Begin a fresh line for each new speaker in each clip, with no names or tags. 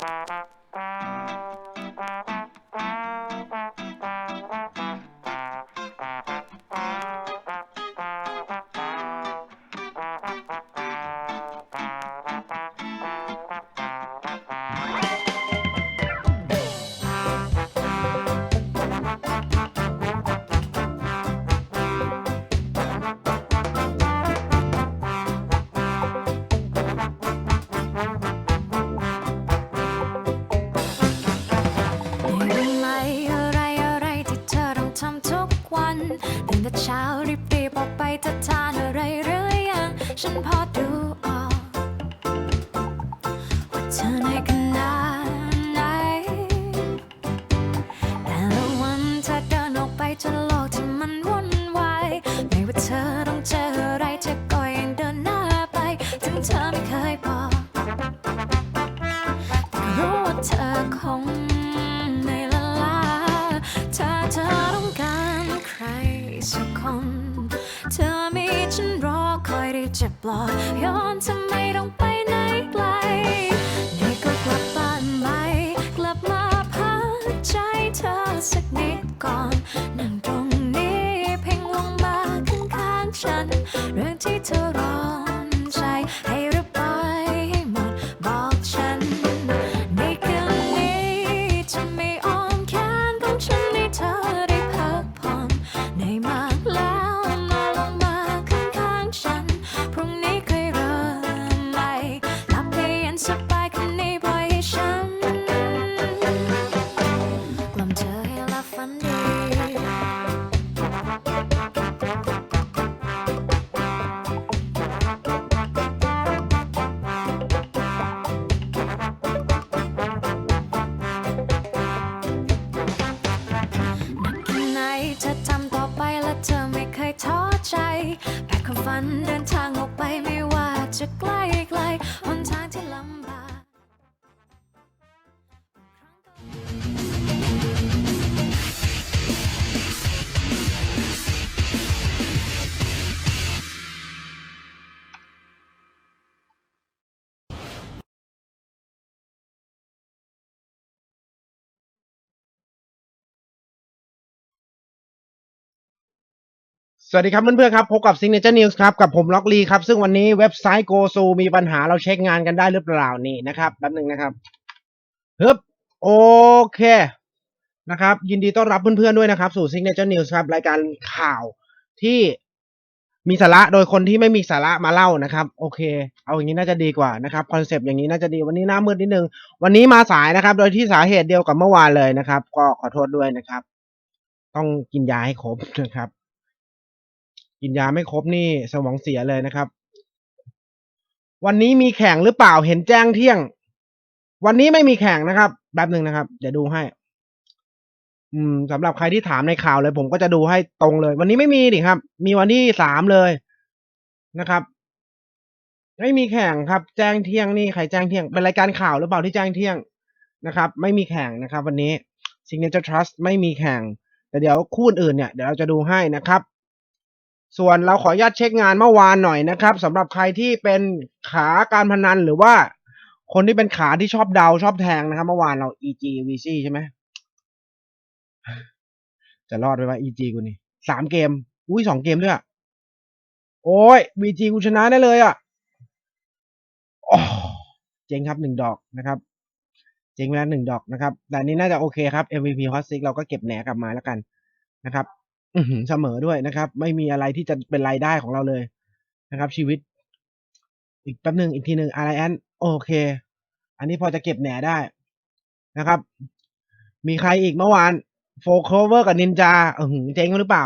Thank you. ตื่นแต่เช้ารีบรีบออกไปจะทานอะไรหรือยัง ฉันพอ เดินทาง สวัสดีค
รับเพื่อนๆครับ พบกับ Signature News ครับ กับผมล็อกลีครับ ซึ่งวันนี้เว็บไซต์ GoSu มีปัญหาเราเช็คงานกันได้หรือเปล่านี่นะครับแป๊บหนึ่งนะครับฮึบโอเคนะครับ ยินดีต้อนรับเพื่อนๆด้วยนะครับ สู่ Signature News ครับ รายการข่าวที่มีสาระโดยคนที่ไม่มีสาระมาเล่านะครับ โอเค เอาอย่างนี้น่าจะดีกว่านะครับคอนเซปต์อย่างนี้น่าจะดีวันนี้หน้ามืดนิดนึง วันนี้มาสายนะครับ โดยที่สาเหตุเดียวกับเมื่อวานเลยนะครับ ก็ขอโทษด้วยนะครับ ต้องกินยาให้ครบนะครับ กินยาไม่ครบนี่สมองเสียเลยนะครับ วันนี้มีแข่งหรือเปล่าเห็นแจ้งเที่ยง วันนี้ไม่มีแข่งนะครับแป๊บหนึ่งนะครับ เดี๋ยวดูให้ อืมสำหรับใครที่ถามในข่าวเลย ผมก็จะดูให้ตรงเลย วันนี้ไม่มีดิครับ มีวันที่สามเลยนะครับ ไม่มีแข่งครับ แจ้งเที่ยงนี่ใครแจ้งเที่ยงเป็นรายการข่าวหรือเปล่าที่แจ้งเที่ยงนะครับ ไม่มีแข่งนะครับ วันนี้ Signature Trust ไม่มีแข่ง แต่เดี๋ยวคู่อื่นเนี่ยเดี๋ยวเราจะดูให้นะครับ ส่วนเราขออนุญาตเช็คงานเมื่อวานหน่อยนะครับสำหรับใครที่เป็นขาการพนันหรือว่า คนที่เป็นขาที่ชอบเดาชอบแทงนะครับ เมื่อวานเรา EG VC ใช่ไหมจะรอดไหมว่า EG กูนี่สามเกม อุ้ยสองเกมด้วยอะโอ้ย VG กูชนะได้เลยอะโอ้เจ๋งครับหนึ่งดอกนะครับเจ๋งไปแล้วหนึ่งดอกนะครับ แต่นนี้น่าจะโอเคครับ MVP Hot Six เราก็เก็บแหนกลับมาแล้วกันนะครับ อืเสมอด้วยนะครับ ไม่มีอะไรที่จะเป็นรายได้ของเราเลยนะครับ ชีวิต อีกแป๊บหนึ่งอีกทีหนึ่งอะไรแอนโอเค อันนี้พอจะเก็บแหน่ได้นะครับ มีใครอีกเมื่อวานโฟคเวอร์กับนินจาเออหือเจ๊งกันหรือเปล่า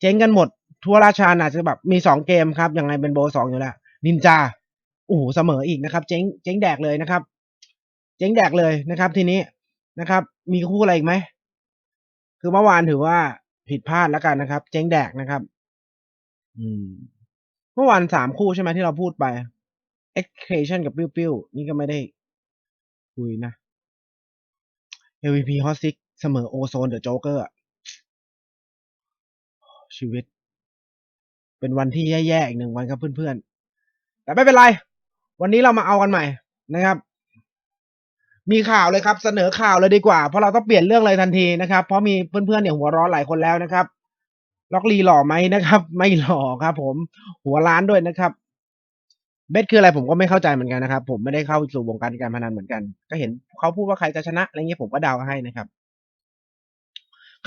เจ๊งกันหมด ทั่วราชาอาจจะแบบมีสองเกมครับยังไงเป็นโบสองอยู่แล้วนินจาโอ้โหเสมออีกนะครับ เจ๊งเจ๊งแดกเลยนะครับ เจ๊งแดกเลยนะครับ ทีนี้นะครับ มีคู่อะไรอีกไหมคือเมื่อวานถือว่า ผิดพลาดแล้วกันนะครับ เจ๊งแดกนะครับ อืม เมื่อวานสามคู่ใช่ไหมที่เราพูดไป Education กับปิ้วปิ้วนี่ก็ไม่ได้คุยนะ MVP Hot Six เสมอโอโซนเดอะโจ๊กเกอร์ชีวิต เป็นวันที่แย่ๆอีกหนึ่งวันครับเพื่อนๆ แต่ไม่เป็นไร วันนี้เรามาเอากันใหม่นะครับ มีข่าวเลยครับเสนอข่าวเลยดีกว่า เพราะเราต้องเปลี่ยนเรื่องเลยทันทีนะครับ เพราะมีเพื่อนๆเนี่ยหัวร้อนหลายคนแล้วนะครับ ล็อกลีหล่อไหมนะครับ ไม่หล่อครับผมหัวล้านด้วยนะครับเบสคืออะไรผมก็ไม่เข้าใจเหมือนกันนะครับ ผมไม่ได้เข้าสู่วงการการพนันเหมือนกัน ก็เห็นเขาพูดว่าใครจะชนะอะไรเงี้ยผมก็เดาให้นะครับ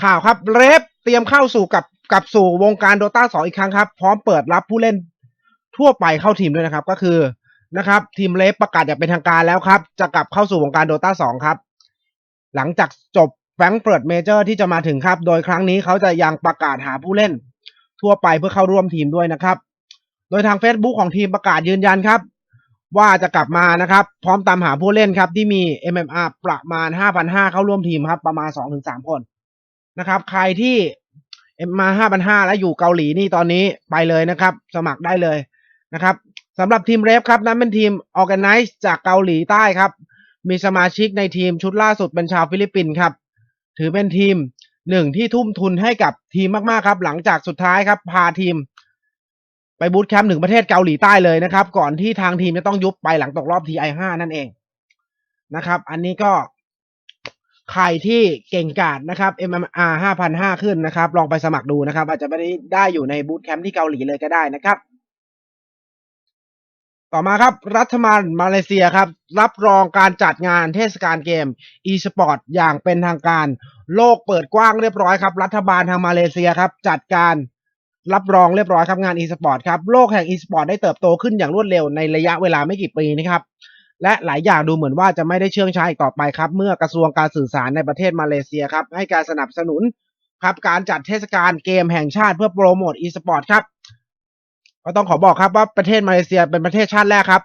ข่าวครับเรฟเตรียมเข้าสู่กับกับสู่วงการโดตาสองอีกครั้งครับ พร้อมเปิดรับผู้เล่นทั่วไปเข้าทีมด้วยนะครับ ก็คือ นะครับ ทีมเรฟประกาศอย่างเป็นทางการแล้วครับ จะกลับเข้าสู่วงการโดตาสองครับ หลังจากจบแฟรงก์เฟิร์ตเมเจอร์ที่จะมาถึงครับ โดยครั้งนี้เขาจะยังประกาศหาผู้เล่น ทั่วไปเพื่อเข้าร่วมทีมด้วยนะครับ โดยทาง Facebook ของทีมประกาศยืนยันครับ ว่าจะกลับมานะครับ พร้อมตามหาผู้เล่นครับ ที่มี MMR ประมาณ 5,500 เข้าร่วมทีมครับ ประมาณ 2-3 คนนะครับ ใครที่ MMR 5,500และอยู่เกาหลีนี่ตอนนี้ไปเลยนะครับ สมัครได้เลยนะครับ สำหรับทีมเรฟครับนั้นเป็นทีม Organize จากเกาหลีใต้ครับ มีสมาชิกในทีมชุดล่าสุดเป็นชาวฟิลิปปินส์ครับ ถือเป็นทีมหนึ่งที่ทุ่มทุนให้กับทีมมากๆครับ หลังจากสุดท้ายครับ พาทีม ไปบูตแคมป์ถึงประเทศเกาหลีใต้เลยนะครับ ก่อนที่ทางทีมจะต้องยุบไปหลังตกรอบ TI5 นั่นเองนะครับ อันนี้ก็ใครที่เก่งกาจนะครับ MMR 5,500 ขึ้นนะครับ ลองไปสมัครดูนะครับ อาจจะไม่ได้ได้อยู่ในบูตแคมป์ที่เกาหลีเลยก็ได้นะครับ ต่อมาครับ รัฐบาลมาเลเซียครับ รับรองการจัดงานเทศกาลเกม e-sport อย่างเป็นทางการ โลกเปิดกว้างเรียบร้อยครับ รัฐบาลทางมาเลเซียครับ จัดการรับรองเรียบร้อยครับงาน e-sport ครับโลกแห่ง e-sport ได้เติบโตขึ้นอย่างรวดเร็วในระยะเวลาไม่กี่ปีนะครับ และหลายอย่างดูเหมือนว่าจะไม่ได้เชื่องช้าอีกต่อไปครับ เมื่อกระทรวงการสื่อสารในประเทศมาเลเซียครับ ให้การสนับสนุนครับการจัดเทศกาลเกมแห่งชาติเพื่อโปรโมท e-sport ครับ ก็ต้องขอบอกครับว่าประเทศมาเลเซียเป็นประเทศชาติแรกครับ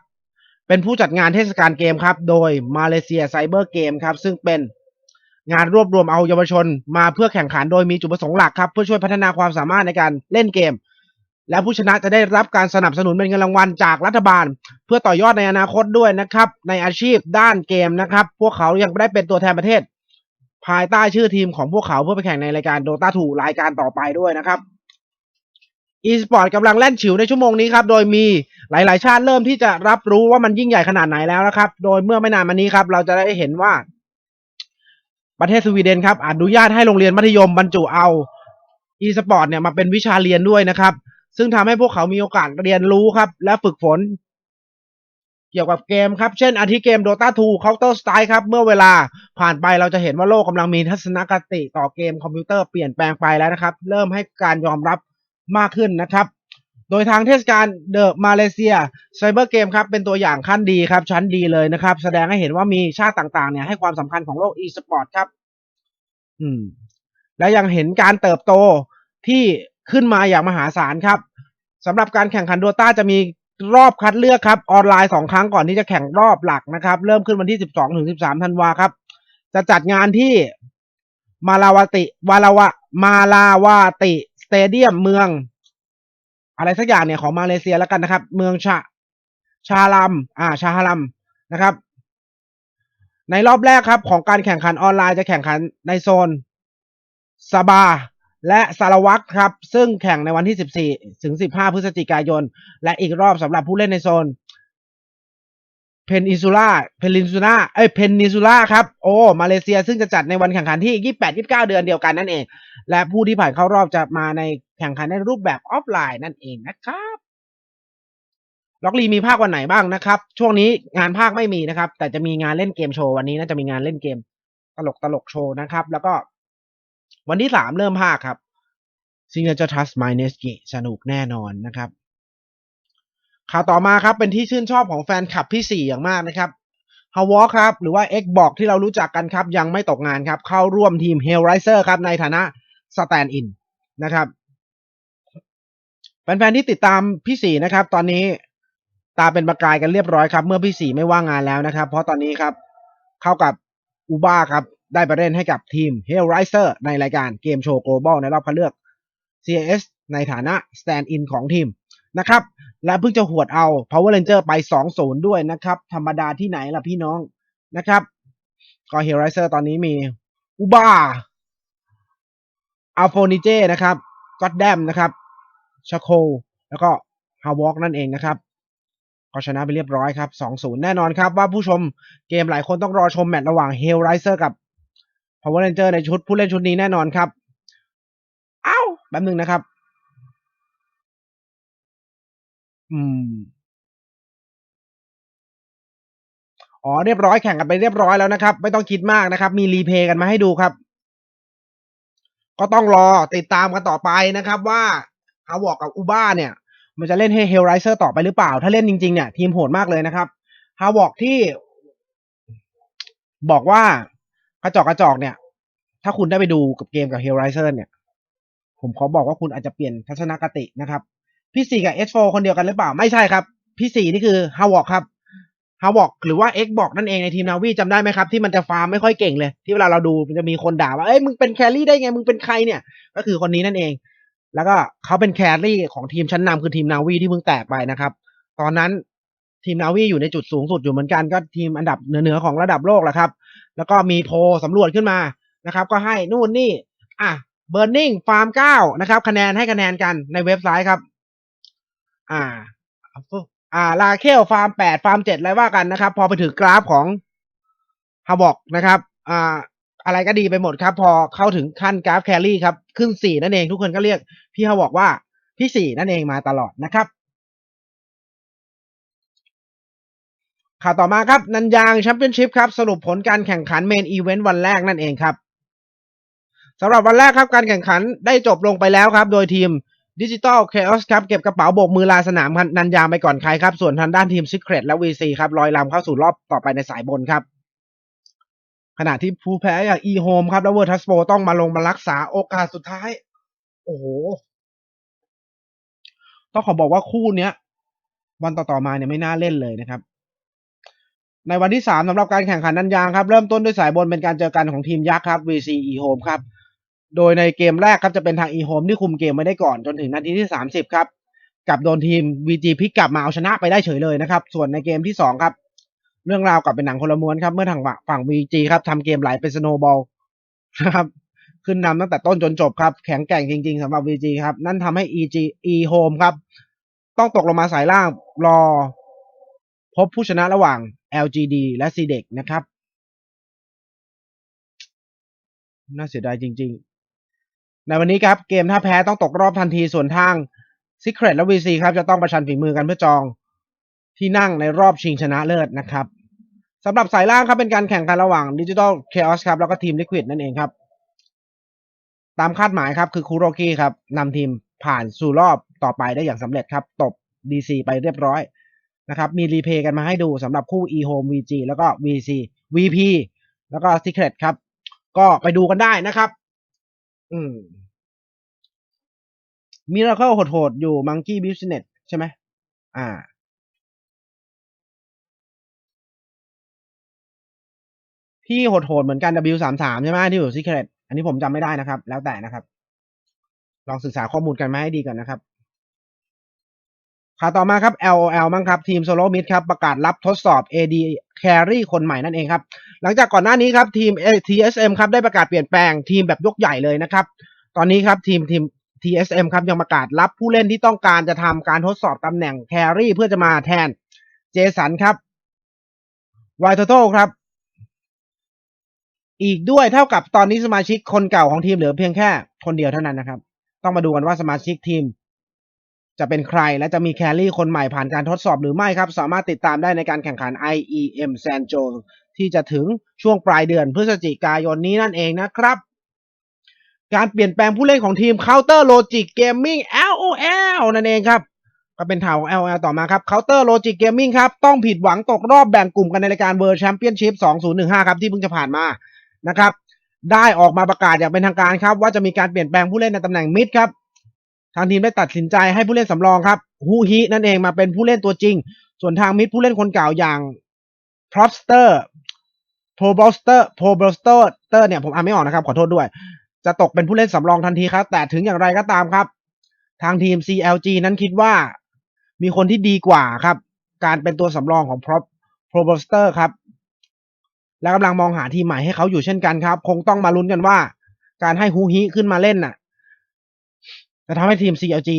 เป็นผู้จัดงานเทศกาลเกมครับ โดยมาเลเซียไซเบอร์เกมครับ ซึ่งเป็นงานรวบรวมเอาเยาวชนมาเพื่อแข่งขันโดยมีจุดประสงค์หลักครับ เพื่อช่วยพัฒนาความสามารถในการเล่นเกม และผู้ชนะจะได้รับการสนับสนุนเป็นเงินรางวัลจากรัฐบาล เพื่อต่อยอดในอนาคตด้วยนะครับ ในอาชีพด้านเกมนะครับ พวกเขายังได้เป็นตัวแทนประเทศ ภายใต้ชื่อทีมของพวกเขาเพื่อไปแข่งในรายการ Dota 2รายการต่อไปด้วยนะครับ e-sport กำลังแล่นฉิวในชั่วโมงนี้ครับ โดยมีหลาย ๆ ชาติเริ่มที่จะรับรู้ว่ามันยิ่งใหญ่ขนาดไหนแล้วนะครับ โดยเมื่อไม่นานมานี้ครับ เราจะได้เห็นว่า ประเทศสวีเดนครับ อนุญาตให้โรงเรียนมัธยมบรรจุเอา e-sport เนี่ยมาเป็นวิชาเรียนด้วยนะครับ ซึ่งทำให้พวกเขามีโอกาสเรียนรู้ครับ และฝึกฝน เกี่ยวกับเกมครับ เช่น อาทิเกม Dota 2 Counter Strike ครับ เมื่อเวลาผ่านไปเราจะเห็นว่าโลกกำลังมีทัศนคติต่อเกมคอมพิวเตอร์เปลี่ยนแปลงไปแล้วนะครับ เริ่มให้การยอมรับ มากขึ้นนะครับ โดยทางเทศกาลเดอะมาเลเซียไซเบอร์เกมครับเป็นตัวอย่างขั้นดีครับชั้นดีเลยนะครับ แสดงให้เห็นว่ามีชาติต่างๆเนี่ยให้ความสำคัญของโลก e-sport ครับ อืม และยังเห็นการเติบโตที่ขึ้นมาอย่างมหาศาลครับสำหรับการแข่งขันโดต้าจะมีรอบคัดเลือกครับ ออนไลน์สองครั้งก่อนที่จะแข่งรอบหลักนะครับ เริ่มขึ้นวันที่ 12 ถึง 13 ธันวาครับ จะจัดงานที่มาลาวติวาลาวะมาลาวาติ เตเดียมเมือง อะไรสักอย่างเนี่ยของมาเลเซียแล้วกันนะครับ เมืองชาชาลัม อ่า ชาฮาลัมนะครับ ในรอบแรกครับของการแข่งขันออนไลน์จะแข่งขันในโซนซาบาและสารวัตรครับ ซึ่งแข่งในวันที่ 14 ถึง 15 พฤศจิกายน และอีกรอบสำหรับผู้เล่นในโซน เพนอินซูล่าเพนินซูล่าเอ้ยเพนนินซูล่าครับ โอ้ มาเลเซียซึ่งจะจัดในวันแข่งขันที่ 28 29 เดือนเดียวกันนั่นเอง และผู้ที่ผ่านเข้ารอบจะมาในแข่งขันในรูปแบบออฟไลน์นั่นเองนะครับล็อกลีมีภาควันไหนบ้างนะครับ ช่วงนี้งานภาคไม่มีนะครับ แต่จะมีงานเล่นเกมโชว์วันนี้น่าจะมีงานเล่นเกมตลกตลกโชว์นะครับ แล้วก็ วันที่สามเริ่มภาคครับ Signature Trust My n e s k i สนุกแน่นอนนะครับ ข่าวต่อมาครับเป็นที่ชื่นชอบของแฟนคลับพี่สี่อย่างมากนะครับ h a w a l k ครับหรือว่า X บอกที่เรารู้จักกันครับ ยังไม่ตกงานครับ เข้าร่วมทีม Hellraiser ครับ ในฐานะ Stand In นะครับแฟนๆที่ติดตามพี่สี่นะครับ ตอนนี้ตาเป็นประกายกันเรียบร้อยครับ เมื่อพี่สี่ไม่ว่างงานแล้วนะครับ เพราะตอนนี้ครับเข้ากับอูบ้าครับ ได้ไปเล่นให้กับทีม Hellraiser ในรายการเกมโชว์ Global ในรอบคัดเลือก CIS ในฐานะ Stand In ของทีมนะครับ และเพิ่งจะหวดเอา Power Ranger ไป2-0ด้วยนะครับ ธรรมดาที่ไหนล่ะพี่น้องนะครับก็ Hellraiser ตอนนี้มีอูบ้าอัลโฟนิเจนะครับก็อดแดมนะครับชาโคแล้วก็ฮาวอกนั่นเองนะครับก็ชนะไปเรียบร้อยครับ 2-0 แน่นอนครับว่าผู้ชมเกมหลายคนต้องรอชมแมตช์ระหว่าง Hell Riser กับ Power Ranger ในชุดผู้เล่นชุดนี้แน่นอนครับ เอ้าแป๊บนึงนะครับ อืม อ๋อ เรียบร้อยแข่งกันไปเรียบร้อยแล้วนะครับ ไม่ต้องคิดมากนะครับ มีรีเพย์กันมาให้ดูครับ ก็ต้องรอติดตามกันต่อไปนะครับ ว่าฮาวอกกับอูบ้าเนี่ย มันจะเล่นให้เฮลไรเซอร์ต่อไปหรือเปล่า ถ้าเล่นจริงๆเนี่ย ทีมโหดมากเลยนะครับฮาวอกที่บอกว่ากระจอกกระจอกเนี่ย ถ้าคุณได้ไปดูกับเกมกับเฮลไรเซอร์เนี่ย ผมขอบอกว่าคุณอาจจะเปลี่ยนทัศนคตินะครับ พี่สี่กับ S4 คนเดียวกันหรือเปล่า ไม่ใช่ครับ พี่สี่นี่คือฮาวอกครับฮาวอกหรือว่า X บอกนั่นเองในทีมนาวีจำได้ไหมครับ ที่มันจะฟาร์มไม่ค่อยเก่งเลย ที่เวลาเราดูมันจะมีคนด่าว่าเอ้ยมึงเป็นแครี่ได้ไง มึงเป็นใครเนี่ย ก็คือคนนี้นั่นเอง แล้วก็เขาเป็นแครี่ของทีมชั้นนำคือทีมนาวีที่เพิ่งแตกไปนะครับ ตอนนั้นทีมนาวีอยู่ในจุดสูงสุดอยู่เหมือนกันก็ทีมอันดับเหนือๆของระดับโลกแหละครับ แล้วก็มีโพลสำรวจขึ้นมานะครับ ก็ให้นู่นนี่ อะเบ r ร์นิงฟาร์มเก้านะครับ คะแนนให้คะแนนกันในเว็บไซต์ครับ อ่าอ่าลาเคลฟาร์มแปดฟาร์มเจ็ดอะไรว่ากันนะครับ พอไปถึงกราฟของฮาบอกนะครับ อ่า อะไรก็ดีไปหมดครับ พอเข้าถึงขั้นกราฟแครี่ครับ ขึ้นสี่นั่นเองทุกคนก็เรียกพี่ฮาบอกว่าพี่สี่นั่นเองมาตลอดนะครับข่าวต่อมาครับ นันยางแชมเปี้ยนชิพครับ สรุปผลการแข่งขันเมนอีเวนต์วันแรกนั่นเองครับสำหรับวันแรกครับการแข่งขันได้จบลงไปแล้วครับ โดยทีม ดิจิตอลเคอสครับเก็บกระเป๋าโบกมือลาสนามนันยางไปก่อนใครครับ ส่วนทางด้านทีมซิ c เ e ตและ VC ครับลอยลำเข้าสู่รอบต่อไปในสายบนครับ ขณะที่ผู้แพ้อย่างอีโฮมครับและเวอร์ทัสโปต้องมาลงมารักษาโอกาสสุดท้าย โอ้โห ต้องขอบอกว่าคู่เนี้ย วันต่อๆมาเนี่ยไม่น่าเล่นเลยนะครับในวันที่สามสำหรับการแข่งขันนันยางครับ เริ่มต้นด้วยสายบนเป็นการเจอกันของทีมยักษ์ครับ VC e home ครับ โดยในเกมแรกครับจะเป็นทาง e home ที่คุมเกมไม่ได้ก่อนจนถึงนาทีที่สามสิบครับกับโดนทีม VG พลิกกลับมาเอาชนะไปได้เฉยเลยนะครับ ส่วนในเกมที่สองครับ เรื่องราวกลับเป็นหนังคนละม้วนครับเมื่อทางฝั่ง VG ครับทำเกมไหลเป็นสโนบอลนะครับขึ้นนำตั้งแต่ต้นจนจบครับ แข็งแกร่งจริงๆสำหรับ VG ครับ นั่นทำให้ EG E home ครับ ต้องตกลงมาสายล่างรอ พบผู้ชนะระหว่าง LGD และ c d e c นะครับ น่าเสียดายจริง ๆ ในวันนี้ครับเกมถ้าแพ้ต้องตกรอบทันทีส่วนทาง Secret และ VC ครับจะต้องประชันฝีมือกันเพื่อจองที่นั่งในรอบชิงชนะเลิศนะครับสำหรับสายล่างครับเป็นการแข่งขันระหว่าง Digital Chaos ครับแล้วก็ทีม Liquid นั่นเองครับ ตามคาดหมายครับคือคูโรกิครับนำทีมผ่านสู่รอบต่อไปได้อย่างสำเร็จครับ ตบ DC ไปเรียบร้อยนะครับ มีรีเพย์กันมาให้ดูสำหรับคู่ e-home VG แล้วก็ VC VP แล้วก็ Secret ครับ ก็ไปดูกันได้นะครับ อืมมิราเข้าโหดๆอยู่มังกี้บิสเนสใช่ไหมอ่า ที่โหดๆเหมือนกัน W33 ใช่ไหมที่อยู่ซีเครตอันนี้ผมจำไม่ได้นะครับ แล้วแต่นะครับ ลองศึกษาข้อมูลกันมาให้ดีก่อนนะครับ ข่าวต่อมาครับ LOL มั้งครับ ทีมโซโลมิดครับ ประกาศรับทดสอบ AD Carry คนใหม่นั่นเองครับ หลังจากก่อนหน้านี้ครับ ทีม TSM ครับ ได้ประกาศเปลี่ยนแปลงทีมแบบยกใหญ่เลยนะครับ ตอนนี้ครับ ทีมทีม TSM ครับ ยังประกาศรับผู้เล่นที่ต้องการจะทำการทดสอบตำแหน่ง Carry เพื่อจะมาแทนเจสันครับไวท์โตครับ อีกด้วยเท่ากับตอนนี้สมาชิกคนเก่าของทีมเหลือเพียงแค่คนเดียวเท่านั้นนะครับ ต้องมาดูกันว่าสมาชิกทีม จะเป็นใครและจะมีแครี่คนใหม่ผ่านการทดสอบหรือไม่ครับ สามารถติดตามได้ในการแข่งขัน IEM San j o ที่จะถึงช่วงปลายเดือนพฤศจิกายนนี้นั่นเองนะครับ การเปลี่ยนแปลงผู้เล่นของทีม Counter Logic Gaming LOL นั่นเองครับก็เป็นข่าวของ LOL ต่อมาครับ Counter Logic Gaming ครับ ต้องผิดหวังตกรอบแบ่งกลุ่มกันในรายการ World Championship 2015 ครับ ที่เพิ่งจะผ่านมานะครับ ได้ออกมาประกาศอย่างเป็นทางการครับ ว่าจะมีการเปลี่ยนแปลงผู้เล่นในตำแหน่งมิดครับ ทางทีมได้ตัดสินใจให้ผู้เล่นสำรองครับฮูฮินั่นเองมาเป็นผู้เล่นตัวจริง ส่วนทางมิดผู้เล่นคนเก่าอย่าง p r o p s t e r p r o b o s t e r p r o b o s t e r เตอร์เนี่ยผมอ่านไม่ออกนะครับ ขอโทษด้วย จะตกเป็นผู้เล่นสำรองทันทีครับ แต่ถึงอย่างไรก็ตามครับ ทางทีม CLG นั้นคิดว่า มีคนที่ดีกว่าครับ การเป็นตัวสำรองของ p r o p r o b o s t e r ครับ และกำลังมองหาทีมใหม่ให้เขาอยู่เช่นกันครับ คงต้องมาลุ้นกันว่า การให้ฮูฮิขึ้นมาเล่นน่ะ จะทำให้ทีม CLG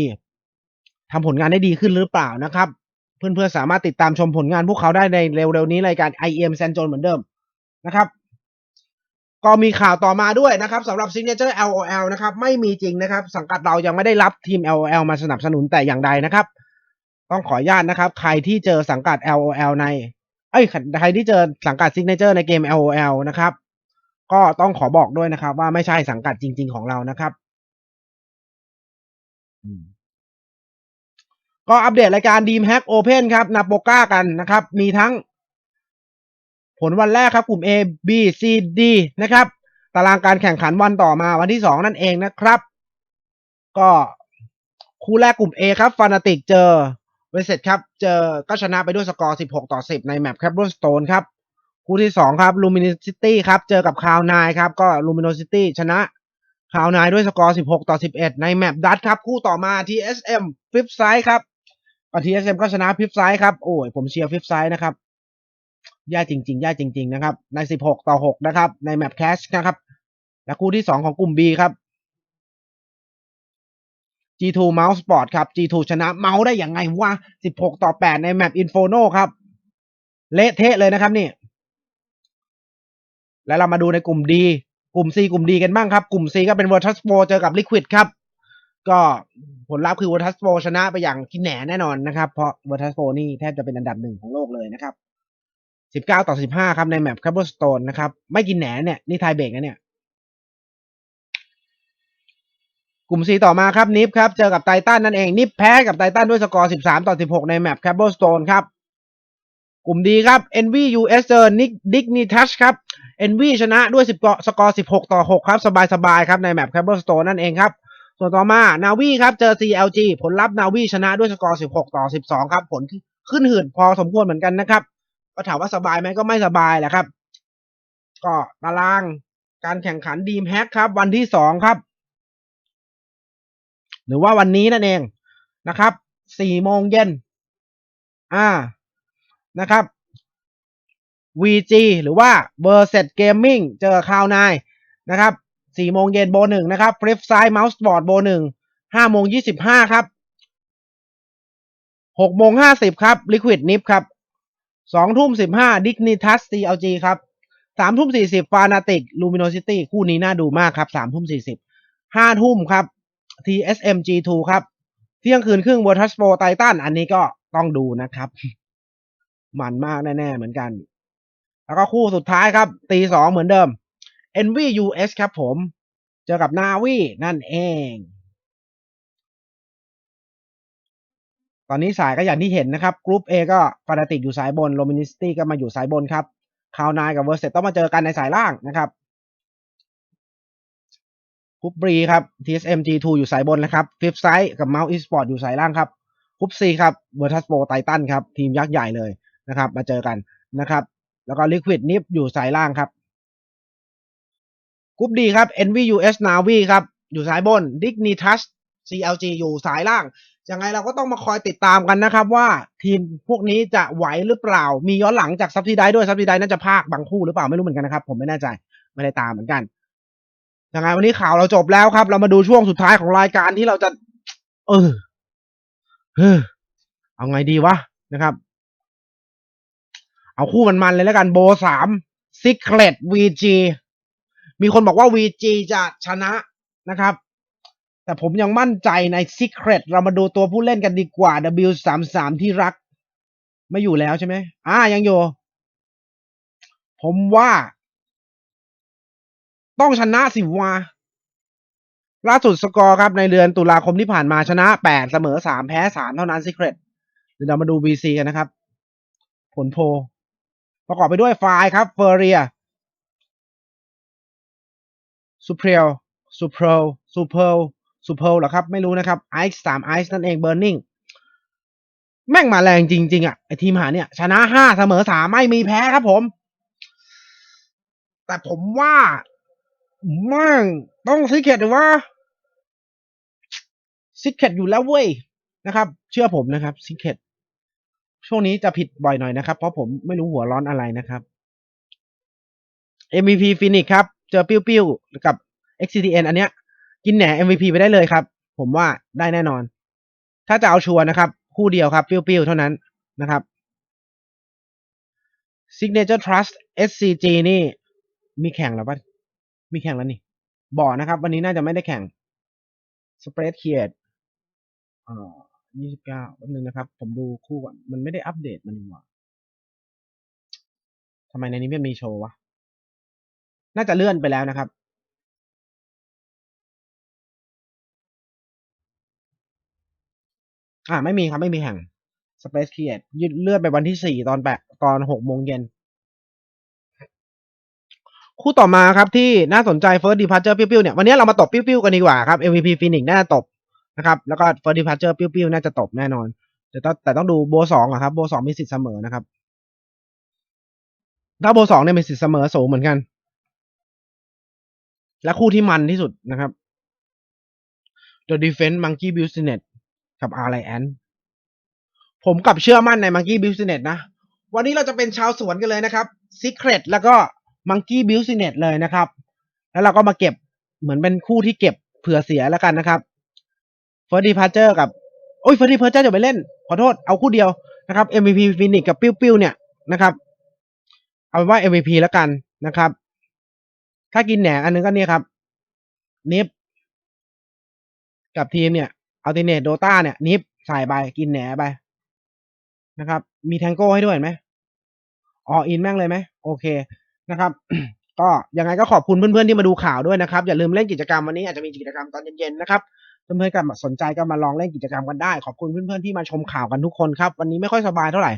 ทำผลงานได้ดีขึ้นหรือเปล่านะครับ เพื่อนๆสามารถติดตามชมผลงานพวกเขาได้ในเร็วๆนี้รายการ IEM แซนโจนเหมือนเดิมนะครับ ก็มีข่าวต่อมาด้วยนะครับสำหรับ Signature LOL นะครับไม่มีจริงนะครับ สังกัดเรายังไม่ได้รับทีม LOL มาสนับสนุนแต่อย่างใดนะครับ ต้องขออนุญาตนะครับ ใครที่เจอสังกัด LOL ในเอ้ยใครที่เจอสังกัด Signature ในเกม LOL นะครับ ก็ต้องขอบอกด้วยนะครับ ว่าไม่ใช่สังกัดจริง ๆ ของเรานะครับ ก็อัปเดตรายการ Dream Hack Open ครับนาโปก้ากันนะครับ มีทั้ง ผลวันแรกครับ กลุ่ม A B C D นะครับ ตารางการแข่งขันวันต่อมาวันที่สองนั่นเองนะครับ ก็คู่แรกกลุ่ม A ครับฟานาติกเจอเวสเซตครับ เจอก็ชนะไปด้วยสกอร์ 16 ต่อ 10 ในแมปแคปเบ s สโตนครับ คู่ที่สองครับลูมิน i ซิตี้ครับ เจอกับคาวนายครับ ก็ลูมิน i ซิตี้ชนะ คาวนายด้วยสกอร์ 16 ต่อ 11 ในแมปดัตครับ คู่ต่อมา TSM ฟิฟไซด์ครับก็ TSM ก็ชนะฟิฟไซด์ครับ โอ้ย ผมเชียร์ฟิฟไซด์นะครับแย่จริงๆแย่จริง ๆ นะครับ ใน 16 ต่อ 6 นะครับ ในแมปแคชนะครับ และคู่ที่ 2 ของกลุ่ม B ครับ G2 Mouse Sport ครับ G2 ชนะเมาส์ได้อย่างไงวะ 16 ต่อ 8 ในแมป Inferno ครับ เละเทะเลยนะครับนี่ แล้วเรามาดูในกลุ่ม D กลุ่ม C กลุ่ม D กันบ้างครับ กลุ่ม C ก็เป็น Virtus Pro เจอกับ Liquid ครับ ก็ผลลัพธ์คือ Virtus Pro ชนะไปอย่างที่แหนแน่นอนนะครับ เพราะ Virtus Pro นี่แทบจะเป็นอันดับหนึ่งของโลกเลยนะครับ19ต่อ15ครับในแมป Cobblestone นะครับ ไม่กินแหนเนี่ย นี่ไทยเบรกนะเนี่ย กลุ่ม C ต่อมาครับนิฟครับ เจอกับไททันนั่นเองนิฟแพ้กับไททันด้วยสกอร์13ต่อ16ในแมป Cobblestone ครับ กลุ่มดีครับ NV US เจอ Nick Dignitas ครับ NV ชนะด้วย10สกอร์ 16 ต่อ 6 ครับ สบายๆครับ ในแมป Cobblestone นั่นเองครับ ส่วนต่อมา Navi ครับเจอ CLG ผลลัพธ์ Navi ชนะด้วยสกอร์ 16 ต่อ 12 ครับ ผลขึ้นหืดพอสมควรเหมือนกันนะครับ ก็ถามว่าสบายไหมก็ไม่สบายแหละครับ ก็ตารางการแข่งขันดีมแฮกครับ วันที่สองครับ หรือว่าวันนี้นั่นเองนะครับสี่โมงเย็นอ่า นะครับ VG หรือว่าเบอร์เซตเกมมิ่งเจอคาวนายนะครับสี่โมงเย็นโบหนึ่งนะครับฟลิปไซด์เมาส์บอร์ดโบหนึ่งห้าโมงยี่สิบห้าครับหกโมงห้าสิบครับลิควิดนิฟครับสองทุ่มสิบห้าดิกนิทัส CLG ครับสามทุ่มสี่สิบฟานาติกลูมิโนซิตี้คู่นี้น่าดูมากครับสามทุ่มสี่สิบห้าทุ่มครับ TSM G2 ครับ เที่ยงคืนครึ่ง Virtus Pro Titan อันนี้ก็ต้องดูนะครับ มันมากแน่ๆเหมือนกัน แล้วก็คู่สุดท้ายครับ ตีสองเหมือนเดิม NV US ครับผม เจอกับนาวีนั่นเอง ตอนนี้สายก็อย่างที่เห็นนะครับกรุ๊ป A ก็ฟานาติกอยู่สายบนโ o มินิสตี้ก็มาอยู่สายบนครับคาวนายกับเวอร์เซตต้องมาเจอกันในสายล่างนะครับกรุ๊ป B ครับ TSM G2 อยู่สายบนนะครับฟิฟไซด์กับ Mount Esport อยู่สายล่างครับกรุ๊ป C ครับ Virtus Pro Titan ครับ ทีมยักษ์ใหญ่เลย นะครับ มาเจอกันนะครับ แล้วก็ Liquid NIP อยู่สายล่างครับกรุ๊ป D ครับ NVUS Navi ครับอยู่สายบน Dignitas CLG อยู่สายล่างยังไงเราก็ต้องมาคอยติดตามกันนะครับ ว่าทีมพวกนี้จะไหวหรือเปล่า มีย้อนหลังจากซับซิได้ด้วยซับซิได้น่าจะภาคบางคู่หรือเปล่าไม่รู้เหมือนกันนะครับ ผมไม่แน่ใจไม่ได้ตามเหมือนกันยังไงวันนี้ข่าวเราจบแล้วครับ เรามาดูช่วงสุดท้ายของรายการที่เราจะ เออเออเอาไงดีวะนะครับ เอาคู่มันมันเลยแล้วกันโบสามซิกเลตวีจีมีคนบอกว่าวีจีจะชนะนะครับ แต่ผมยังมั่นใจใน Secret เรามาดูตัวผู้เล่นกันดีกว่า W33 ที่รัก ไม่อยู่แล้วใช่ไหมอ่ายังอยู่ ผมว่า ต้องชนะสิวะล่าสุดสกอร์ครับในเดือนตุลาคมที่ผ่านมาชนะ8เสมอ3แพ้3เท่านั้น Secret เดี๋ยวเรามาดู BC กันนะครับ ผลโพ ประกอบไปด้วยไฟล์ครับเฟอร์เรียซูเพรลซูเพรลซูเพลซูเพลเหรอครับ ไม่รู้นะครับไอซ์สามไอซ์นั่นเองเบ r ร์ i ิงแม่งมาแรงจริง ๆ อะ ไอทีมหาเนี่ย ชนะห้าเสมอสามไม่มีแพ้ครับผม แต่ผมว่าแม่งต้องซิกเก็ตหรือว่าซิกเก็ตอยู่แล้วเว้ยนะครับ เชื่อผมนะครับซิกเก็ต ช่วงนี้จะผิดบ่อยหน่อยนะครับ เพราะผมไม่รู้หัวร้อนอะไรนะครับ MVP Phoenix ครับ เจอปิ้วๆกับ XCTN อันเนี้ย กินแหน MVP ไปได้เลยครับ ผมว่าได้แน่นอน ถ้าจะเอาชัวร์นะครับ คู่เดียวครับ ปิ้วๆเท่านั้นนะครับ Signature Trust SCG นี่ มีแข่งแล้วปะมีแข่งแล้วนี่บอกนะครับ วันนี้น่าจะไม่ได้แข่ง Spread c r e a t e อ่อ ยี่สิบเก้าแป๊บนึงนะครับ ผมดูคู่ก่อน มันไม่ได้อัปเดตมันหว่าทำไมในนี้มันมีโชว์วะ น่าจะเลื่อนไปแล้วนะครับ อ่าไม่มีครับ ไม่มีแข่ง Space Create ยืดเลื่อนไปวันที่สี่ตอนแปดตอนหกโมงเย็น คู่ต่อมาครับที่น่าสนใจ First Departure ปิ้วๆเนี่ย วันนี้เรามาตบปิ้วๆกันดีกว่าครับ MVP Phoenix น่าตบ นะครับ แล้วก็ First Departure ปิ้วๆน่าจะตบแน่นอน แต่ต้องแต่ต้องดูโบสองอะครับ โบสองมีสิทธิ์เสมอนะครับ ถ้าโบสองเนี่ยมีสิทธิ์เสมอสูงเหมือนกัน และคู่ที่มันที่สุดนะครับ The Defense Monkey Business กับ a r l i a n ผมกับเชื่อมั่นใน Monkey Business นะ วันนี้เราจะเป็นชาวสวนกันเลยนะครับ Secret แล้วก็ Monkey Business เลยนะครับ แล้วเราก็มาเก็บเหมือนเป็นคู่ที่เก็บเผื่อเสียแล้วกันนะครับ First Departure กับโอ้ย First Departure จะไปเล่น ขอโทษเอาคู่เดียวนะครับ MVP Phoenix กับปิ้วปิ้วเนี่ยนะครับเอาเป็นว่า MVP แล้วกันนะครับ ถ้ากินแหนอันนึงก็เนี่ยครับนิฟกับทีมเนี่ยอัลติเนตโดตาเนี่ยนิฟใส่ไปกินแหนไปนะครับ มีแทงโก้ให้ด้วยไหมอ๋ออินแม่งเลยไหมโอเคนะครับก็ยังไงก็ขอบคุณเพื่อนๆที่มาดูข่าวด้วยนะครับ อย่าลืมเล่นกิจกรรมวันนี้อาจจะมีกิจกรรมตอนเย็นๆนะครับ เพื่อนๆก็มาสนใจก็มาลองเล่นกิจกรรมกันได้ ขอบคุณเพื่อนๆที่มาชมข่าวกันทุกคนครับ วันนี้ไม่ค่อยสบายเท่าไหร่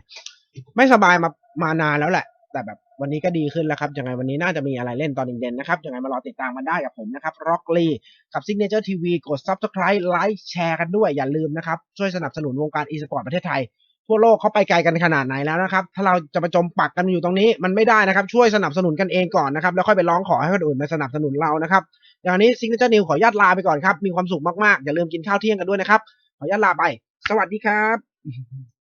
ไม่สบายมามานานแล้วแหละ แต่แบบวันนี้ก็ดีขึ้นแล้วครับยังไงวันนี้น่าจะมีอะไรเล่นตอนเย็นๆนะครับยังไงมารอติดตามกันได้กับผมนะครับร็อกลีกับ Signature TV กด Subscribe ไลค์แชร์กันด้วยอย่าลืมนะครับ ช่วยสนับสนุนวงการ e-sport ประเทศไทย ทั่วโลกเขาไปไกลกันขนาดไหนแล้วนะครับ ถ้าเราจะมาจมปักกันอยู่ตรงนี้มันไม่ได้นะครับ ช่วยสนับสนุนกันเองก่อนนะครับ แล้วค่อยไปร้องขอให้คนอื่นมาสนับสนุนเรานะครับ อย่างนี้ซิงเกิลนิวขออนุญาตลาไปก่อนครับ มีความสุขมากๆ อย่าลืมกินข้าวเที่ยงกันด้วยนะครับ ขออนุญาตลาไป สวัสดีครับ